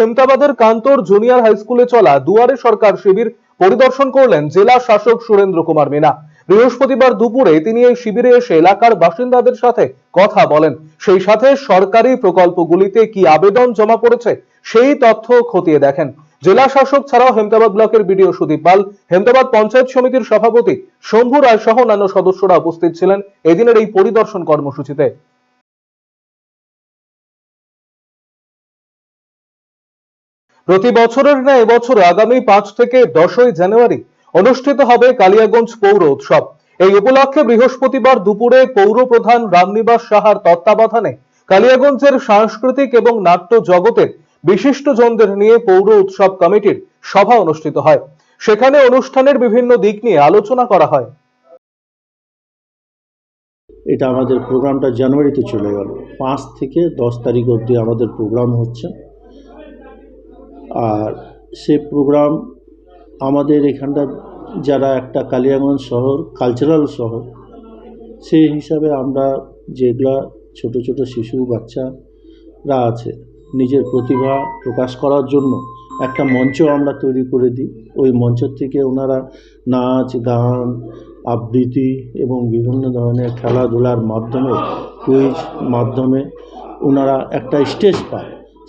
হেমতাবাদের কান্তর junior high স্কুলে চলা দুয়ারে সরকার শিবির পরিদর্শন করলেন জেলা শাসক সুরেন্দ্র কুমার মিনা। বৃহস্পতিবার দুপুরে তিনি এই শিবিরে এসে এলাকার বাসিন্দাদের সাথে কথা বলেন। সেই সাথে সরকারি প্রকল্পগুলিতে কি আবেদন জমা পড়েছে সেই তথ্য খতিয়ে দেখেন। জেলা শাসক ছাড়াও হেমতাবাদ ব্লকের বিডিও সুদীপ পাল, হেমতাবাদ পঞ্চায়েত সমিতির সভাপতি শম্ভু রায় সহ অন্যান্য সদস্যরা উপস্থিত ছিলেন এদিনের এই পরিদর্শন কর্মসূচিতে। প্রতি বছরের ন্যায় এবছর আগামী পাঁচ থেকে দশই জানুয়ারি অনুষ্ঠিত হবে কালিয়াগঞ্জ পৌর উৎসব। এই উপলক্ষে বৃহস্পতিবার দুপুরে পৌর প্রধান রামনিবাস সাহার তত্ত্বাবধানে কালিয়াগঞ্জের সাংস্কৃতিক এবং নাট্য জগতের বিশিষ্টজনদের নিয়ে পৌর উৎসব কমিটির সভা অনুষ্ঠিত হয়। সেখানে অনুষ্ঠানের বিভিন্ন দিক নিয়ে আলোচনা করা হয়। এটা আমাদের প্রোগ্রামটা জানুয়ারিতে চলে গেল। পাঁচ থেকে দশ তারিখ অবধি আমাদের প্রোগ্রাম হচ্ছে। আর সে প্রোগ্রাম আমাদের এখানটা যারা একটা কালিয়াগঞ্জ শহর কালচারাল শহর সেই হিসাবে আমরা যেগুলা ছোট ছোট শিশু বাচ্চারা আছে, নিজের প্রতিভা প্রকাশ করার জন্য একটা মঞ্চ আমরা তৈরি করে দিই। ওই মঞ্চ থেকে ওনারা নাচ, গান, আবৃত্তি এবং বিভিন্ন ধরনের খেলাধুলার মাধ্যমে কুইজ মাধ্যমে ওনারা একটা স্টেজ পায়।